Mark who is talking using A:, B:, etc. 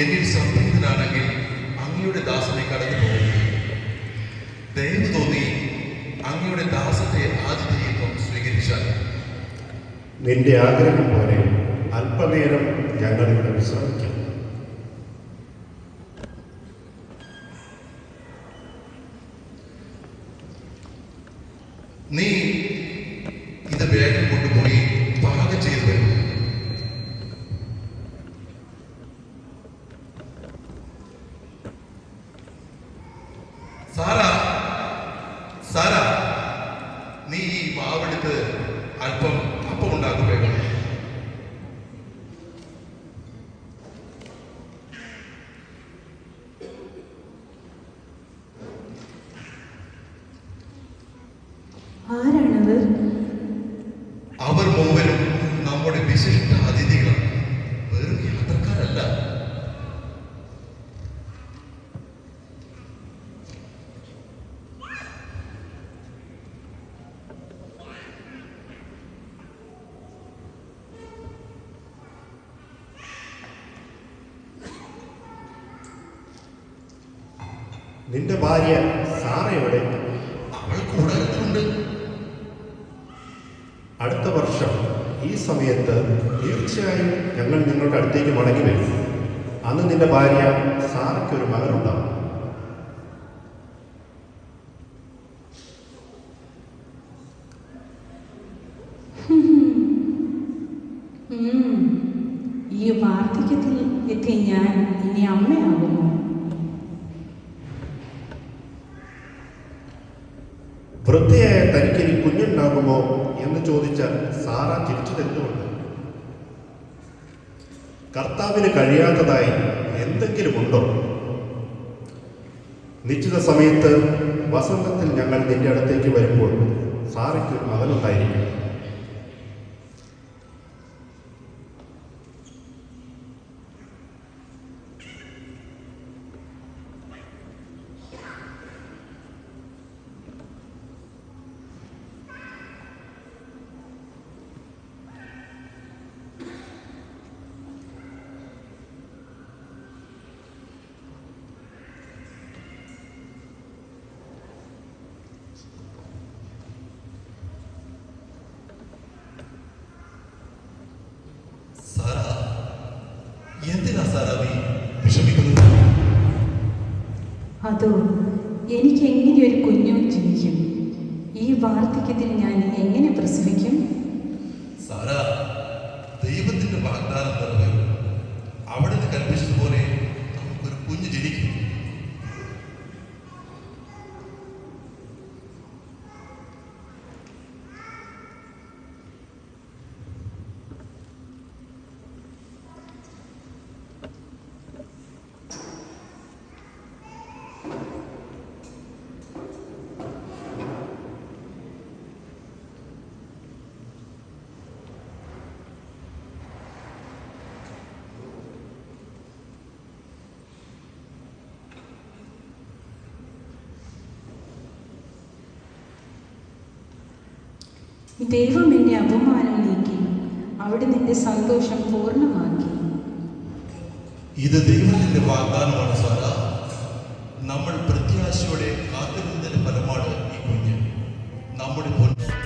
A: എന്നിൽ സംപ്രീതനാണെങ്കിൽ അങ്ങയുടെ ദാസനെ കടന്നു പോകുന്നു. ദയവ് തോന്നി അങ്ങയുടെ ദാസത്തെ ആതിഥേയത്വം സ്വീകരിച്ചാൽ.
B: നിന്റെ ആഗ്രഹം പോലെ അല്പനേരം ഞങ്ങളിവിടെ വിശ്രമിക്കാം.
A: നീ ഇത് വേഗം കൊണ്ടുപോയി സാറാ സാറാ നീ ഈ മാവെടുത്ത് അല്പം അപ്പം ഉണ്ടാക്കും വേഗം.
B: നിന്റെ ഭാര്യ സാറയോടെ അവൾക്ക്
A: അവൾ കൂടാരത്തിലുണ്ട്
B: അടുത്ത വർഷം ഈ സമയത്ത് തീർച്ചയായും ഞങ്ങൾ നിങ്ങളുടെ അടുത്തേക്ക് മടങ്ങി വരും. അന്ന് നിന്റെ ഭാര്യ സാറയ്ക്ക് ഒരു മകനുണ്ടാവും.
C: ഈ വാർദ്ധക്യത്തിൽ എത്തി ഞാൻ ഇനി അമ്മയാകുമോ?
B: വൃദ്ധയായ തനിക്കിനി കുഞ്ഞുണ്ടാകുമോ എന്ന് ചോദിച്ചാൽ സാറ തിരിച്ചു തരുന്നുണ്ട് കർത്താവിന് കഴിയാത്തതായി എന്തെങ്കിലും ഉണ്ടോ? നിശ്ചിത സമയത്ത് വസന്തത്തിൽ ഞങ്ങൾ നിന്റെ അടുത്തേക്ക് വരുമ്പോൾ സാറയ്ക്ക് ഒരു മകനുണ്ടായിരിക്കും
A: സാറാ എന്തിനാ സാറാ നീ വിഷമിക്കുന്നത്
C: അതോ എനിക്ക് എങ്ങനെ ഒരു കുഞ്ഞു ജനിക്കും ഈ വാർദ്ധക്യത്തിൽ ഞാൻ എങ്ങനെ പ്രസവിക്കും?
A: സാറാ ദൈവത്തിന്റെ വാഗ്ദാനം നിറവേറും അവിടുന്ന് കൽപ്പിച്ചതുപോലെ നമുക്കൊരു കുഞ്ഞ് ജനിക്കും
C: ദൈവം എന്നെ അപമാനം നീക്കി. അവിടെ നിന്റെ സന്തോഷം പൂർണമാക്കി.
A: ഇത് ദൈവത്തിന്റെ വാഗ്ദാനമാണ് സാറാ. നമ്മൾ പ്രത്യാശയോടെ കാത്തിരുന്നതിന്റെ ഫലമാണ് ഈ കുഞ്ഞ്. നമ്മുടെ പൊന്നു